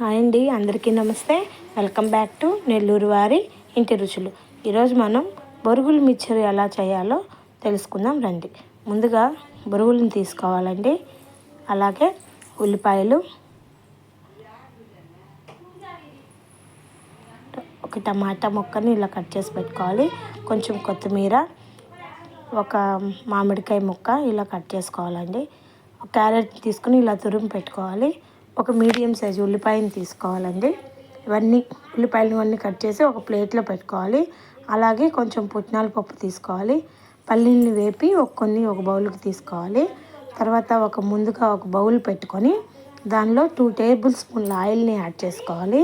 Hi అండి అందరికీ నమస్తే. వెల్కమ్ బ్యాక్ టు నెల్లూరు వారి ఇంటి రుచులు. ఈరోజు మనం బొరుగులు మిక్చర్ ఎలా చేయాలో తెలుసుకుందాం రండి. ముందుగా బొరుగులను తీసుకోవాలండి. అలాగే ఉల్లిపాయలు ఒక టమాటా ముక్కని ఇలా కట్ చేసి పెట్టుకోవాలి. కొంచెం కొత్తిమీర ఒక మామిడికాయ ముక్క ఇలా కట్ చేసుకోవాలండి. క్యారెట్ తీసుకుని ఇలా తురుము పెట్టుకోవాలి. ఒక మీడియం సైజు ఉల్లిపాయని తీసుకోవాలండి. ఇవన్నీ ఉల్లిపాయలు ఇవన్నీ కట్ చేసి ఒక ప్లేట్లో పెట్టుకోవాలి. అలాగే కొంచెం పుట్నాల పప్పు తీసుకోవాలి. పల్లీల్ని వేపి ఒక కొన్ని ఒక బౌల్కి తీసుకోవాలి. తర్వాత ఒక ముందుగా ఒక బౌల్ పెట్టుకొని దానిలో టూ టేబుల్ స్పూన్ల ఆయిల్ని యాడ్ చేసుకోవాలి.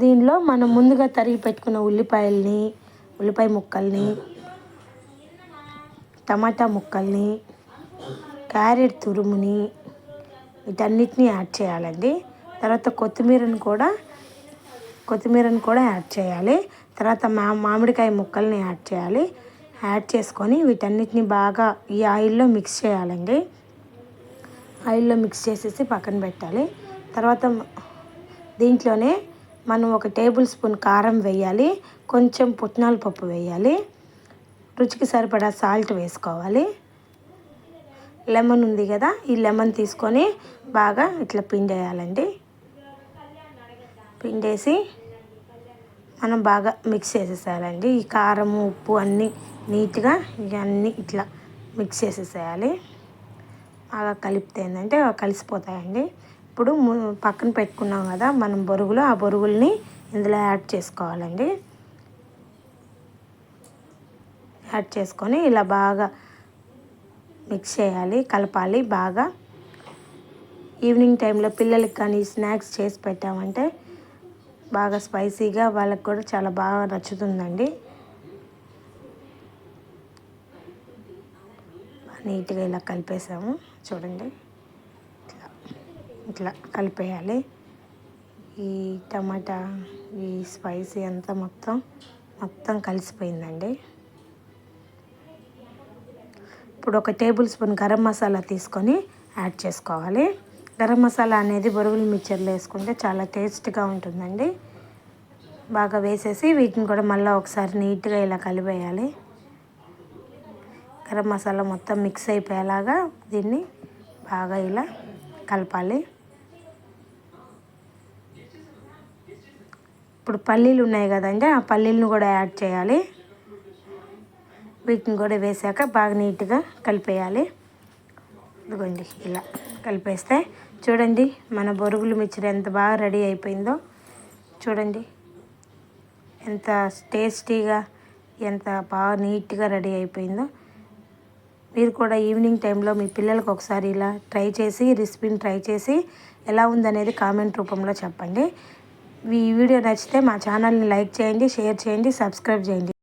దీనిలో మనం ముందుగా తరిగి పెట్టుకున్న ఉల్లిపాయల్ని ఉల్లిపాయ ముక్కల్ని టమాటా ముక్కల్ని క్యారెట్ తురుముని వీటన్నిటిని యాడ్ చేయాలండి. తర్వాత కొత్తిమీరను కూడా కొత్తిమీరను కూడా యాడ్ చేయాలి. తర్వాత మా మామిడికాయ ముక్కల్ని యాడ్ చేయాలి. యాడ్ చేసుకొని వీటన్నిటిని బాగా ఈ ఆయిల్లో మిక్స్ చేయాలండి. ఆయిల్లో మిక్స్ చేసేసి పక్కన పెట్టాలి. తర్వాత దీంట్లోనే మనం ఒక టేబుల్ స్పూన్ కారం వేయాలి. కొంచెం పుట్నాల పప్పు వేయాలి. రుచికి సరిపడా సాల్ట్ వేసుకోవాలి. లెమన్ ఉంది కదా ఈ లెమన్ తీసుకొని బాగా ఇట్లా పిండేయాలండి పిండేసి మనం బాగా మిక్స్ చేసేసేయాలండి. ఈ కారం ఉప్పు అన్నీ నీట్గా ఇవన్నీ ఇట్లా మిక్స్ చేసేసేయాలి. బాగా కలిపితే ఏంటంటే కలిసిపోతాయండి. ఇప్పుడు పక్కన పెట్టుకున్నాం కదా మనం బొరుగులు ఆ బొరుగుల్ని ఇందులో యాడ్ చేసుకోవాలండి. యాడ్ చేసుకొని ఇలా బాగా మిక్స్ చేయాలి కలపాలి బాగా. ఈవినింగ్ టైంలో పిల్లలకి కానీ స్నాక్స్ చేసి పెట్టామంటే బాగా స్పైసీగా వాళ్ళకి కూడా చాలా బాగా నచ్చుతుందండి. నీట్గా ఇలా కలిపేసాము చూడండి. ఇట్లా ఇట్లా కలిపేయాలి. ఈ టమాటా ఈ స్పైసీ అంతా మొత్తం మొత్తం కలిసిపోయిందండి. ఇప్పుడు ఒక టేబుల్ స్పూన్ గరం మసాలా తీసుకొని యాడ్ చేసుకోవాలి. గరం మసాలా అనేది బొరుగుల మిక్చర్లో వేసుకుంటే చాలా టేస్ట్గా ఉంటుందండి. బాగా వేసేసి వీటిని కూడా మళ్ళీ ఒకసారి నీట్గా ఇలా కలిపేయాలి. గరం మసాలా మొత్తం మిక్స్ అయిపోయేలాగా దీన్ని బాగా ఇలా కలపాలి. ఇప్పుడు పల్లీలు ఉన్నాయి కదండి ఆ పల్లీలను కూడా యాడ్ చేయాలి. వీటిని కూడా వేసాక బాగా నీట్గా కలిపేయాలి. ఇదిగోండి ఇలా కలిపేస్తే చూడండి మన బొరుగులు మిక్చర్ ఎంత బాగా రెడీ అయిపోయిందో. చూడండి ఎంత టేస్టీగా ఎంత బాగా నీట్గా రెడీ అయిపోయిందో. మీరు కూడా ఈవినింగ్ టైంలో మీ పిల్లలకు ఒకసారి ఇలా ట్రై చేసి రెసిపీని ట్రై చేసి ఎలా ఉందనేది కామెంట్ రూపంలో చెప్పండి. ఈ వీడియో నచ్చితే మా ఛానల్ని లైక్ చేయండి షేర్ చేయండి సబ్స్క్రైబ్ చేయండి.